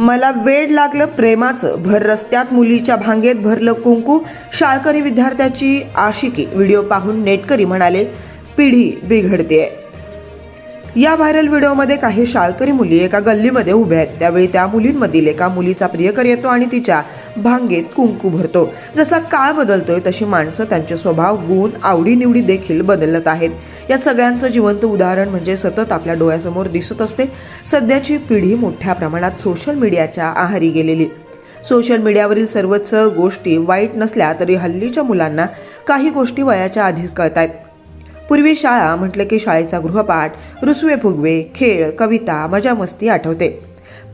मला वेड लागलं प्रेमाचं. भर रस्त्यात मुलीच्या भांगेत भरलं कुंकू. शाळकरी विद्यार्थ्याची आशिकी. व्हिडिओ पाहून नेटकरी म्हणाले पिढी बिघडतेय. या व्हायरल व्हिडिओमध्ये काही शाळकरी मुली एका गल्लीमध्ये उभ्या आहेत. त्यावेळी त्या मुलींमधील एका मुलीचा प्रियकर येतो आणि तिच्या भांगेत कुंकू भरतो. जसा काळ बदलतोय तशी माणसं त्यांचे स्वभाव गुण आवडीनिवडी देखील बदलत आहेत. या सगळ्यांचं जिवंत उदाहरण म्हणजे सतत आपल्या डोळ्यासमोर दिसत असते. सध्याची पिढी मोठ्या प्रमाणात सोशल मीडियाच्या आहारी गेलेली. सोशल मीडियावरील सर्वच गोष्टी वाईट नसल्या तरी हल्लीच्या मुलांना काही गोष्टी वयाच्या आधीच कळत आहेत पूर्वी शाळा म्हटलं की शाळेचा गृहपाठ रुसवे फुगवे खेळ कविता मजामस्ती आठवते.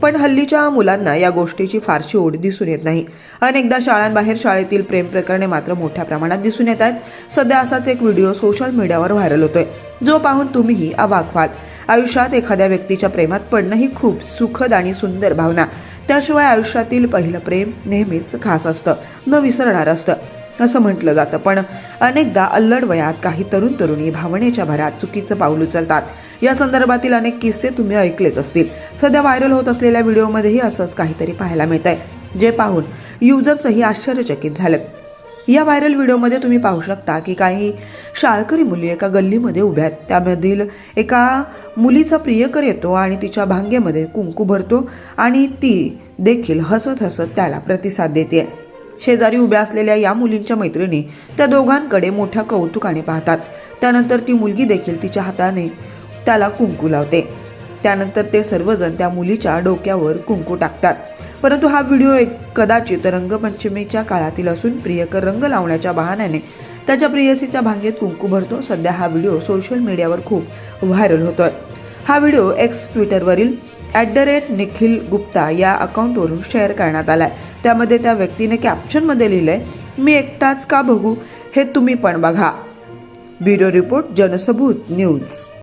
पण हल्लीच्या मुलांना या गोष्टीची फारशी ओढ दिसून येत नाही. अनेकदा शाळांबाहेर शाळेतील प्रेम प्रकरणे मात्र मोठ्या प्रमाणात दिसून येत आहेत सध्या असाच एक व्हिडिओ सोशल मीडियावर व्हायरल होतोय. जो पाहून तुम्हीही अवाक व्हाल. आयुष्यात एखाद्या व्यक्तीच्या प्रेमात पडणं ही खूप सुखद आणि सुंदर भावना. त्याशिवाय आयुष्यातील पहिलं प्रेम नेहमीच खास असतं. न विसरणार असतं. असं म्हटलं जातं. पण अनेकदा अल्लड वयात काही तरुण तरुणी भावनेच्या भरात चुकीचं पाऊल उचलतात. या संदर्भातील अनेक किस्से तुम्ही ऐकलेच असतील. सध्या व्हायरल होत असलेल्या व्हिडिओमध्येही असंच काहीतरी पाहायला मिळत आहे जे पाहून युजर्सही आश्चर्यचकित झाले. या व्हायरल व्हिडिओमध्ये तुम्ही पाहू शकता की काही शाळकरी मुली एका गल्लीमध्ये उभ्या आहेत. त्यामधील एका मुलीचा प्रियकर येतो आणि तिच्या भांगेमध्ये कुंकू भरतो आणि ती देखील हसत हसत त्याला प्रतिसाद देते शेजारी उभ्या असलेल्या या मुलींच्या मैत्रिणी त्या दोघांकडे मोठ्या कौतुकाने पाहतात. त्यानंतर ती मुलगी देखील तिच्या हाताने त्याला कुंकू लावते. त्यानंतर ते सर्वजण त्या मुलीच्या डोक्यावर कुंकू टाकतात. परंतु हा व्हिडिओ एक कदाचित रंगपंचमीच्या काळातील असून प्रियकर रंग लावण्याच्या बहाण्याने त्याच्या प्रियसीच्या भांगेत कुंकू भरतो. सध्या हा व्हिडिओ सोशल मीडियावर खूप व्हायरल होतोय. हा video X ट्विटरवरील at the rate Nikhil Gupta या अकाउंटवरून शेअर करण्यात आला आहे त्यामध्ये त्या व्यक्तीने कॅप्शनमध्ये लिहिलंय मी एकटाच का बघू हे तुम्ही पण बघा. Bureau report Jansabut news.